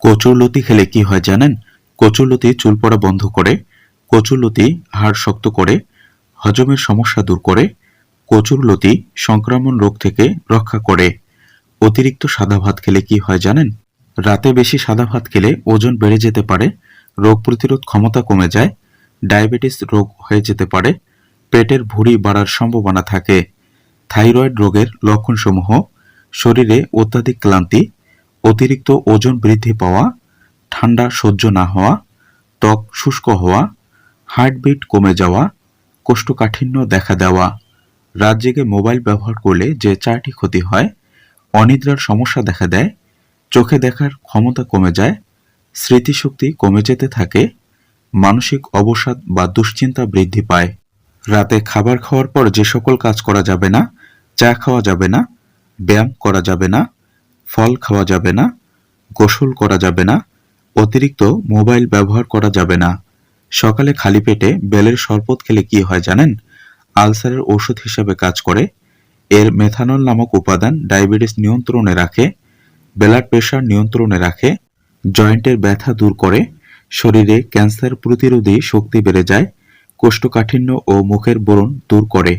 কচুরলতি খেলে কি হয় জানেন? কচুরলতি চুল পড়া বন্ধ করে, কচুরলতি হাড় শক্ত করে, হজমের সমস্যা দূর করে, কচুরলতি সংক্রমণ রোগ থেকে রক্ষা করে। অতিরিক্ত সাদা ভাত খেলে কি হয় জানেন? রাতে বেশি সাদা ভাত খেলে ওজন বেড়ে যেতে পারে, রোগ প্রতিরোধ ক্ষমতা কমে যায়, ডায়াবেটিস রোগ হয়ে যেতে পারে, পেটের ভুঁড়ি বাড়ার সম্ভাবনা থাকে। থাইরয়েড রোগের লক্ষণসমূহ, শরীরে অত্যাধিক ক্লান্তি অতিরিক্ত ওজন বৃদ্ধি পাওয়া, ঠান্ডা সহ্য না হওয়া, ত্বক শুষ্ক হওয়া, হার্টবিট কমে যাওয়া, কোষ্ঠকাঠিন্য দেখা দেওয়া, রাত জেগে মোবাইল ব্যবহার করলে যে চারটি ক্ষতি হয়, অনিদ্রার সমস্যা দেখা দেয়, চোখে দেখার ক্ষমতা কমে যায়, স্মৃতিশক্তি কমে যেতে থাকে, মানসিক অবসাদ বা দুশ্চিন্তা বৃদ্ধি পায়। রাতে খাবার খাওয়ার পর যে সকল কাজ করা যাবে না, চা খাওয়া যাবে না, ব্যায়াম করা যাবে না ফল খাওয়া যাবে না, গোসল করা যাবে না, অতিরিক্ত মোবাইল ব্যবহার করা যাবে না। সকালে খালি পেটে বেলের শরবত খেলে কি হয় জানেন? আলসারের ওষুধ হিসেবে কাজ করে। এর মেথানল নামক উপাদান ডায়াবেটিস নিয়ন্ত্রণে রাখে, ব্লাড প্রেশার নিয়ন্ত্রণে রাখে, জয়েন্টের ব্যথা দূর করে, শরীরে ক্যান্সার প্রতিরোধী শক্তি বেড়ে যায়, কোষ্ঠকাঠিন্য ও মুখের বরণ দূর করে।